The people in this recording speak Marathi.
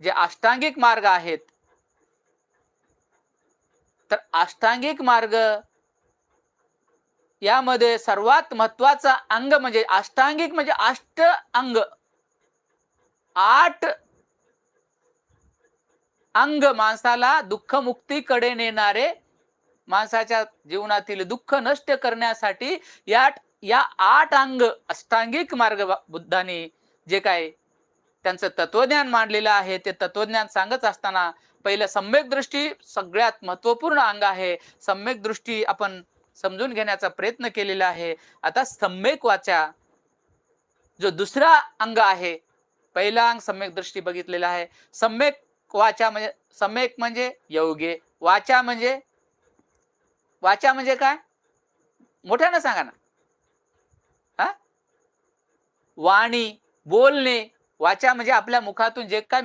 जे अष्टांगिक मार्ग आहेत तर अष्टांगिक मार्ग यामध्ये सर्वात महत्त्वाचा अंग म्हणजे अष्टांगिक म्हणजे अष्ट अंग. आठ अंग माणसाला दुःखमुक्तीकडे नेणारे माणसाच्या जीवनातील दुःख नष्ट करण्यासाठी या या आठ अंग अष्टांगिक मार्ग बुद्धाने जे काय त्यांचं तत्वज्ञान मांडलेलं आहे. ते तत्वज्ञान सांगत असताना पहिलं सम्यक दृष्टी सगळ्यात महत्त्वपूर्ण अंग आहे. सम्यक दृष्टी आपण समजून घेण्याचा प्रयत्न केलेला आहे. आता सम्यक वाचा. जो दुसरा अंग आहे पहिला अंग सम्यक दृष्टी बघितलेला आहे. सम्यक वाचा म्हणजे सम्यक म्हणजे योगे वाचा म्हणजे वाचा म्हणजे काय? मोठ्यानं सांगा ना. हा? वाणी बोलणे वाचा म्हणजे आपल्या मुखातून जे काय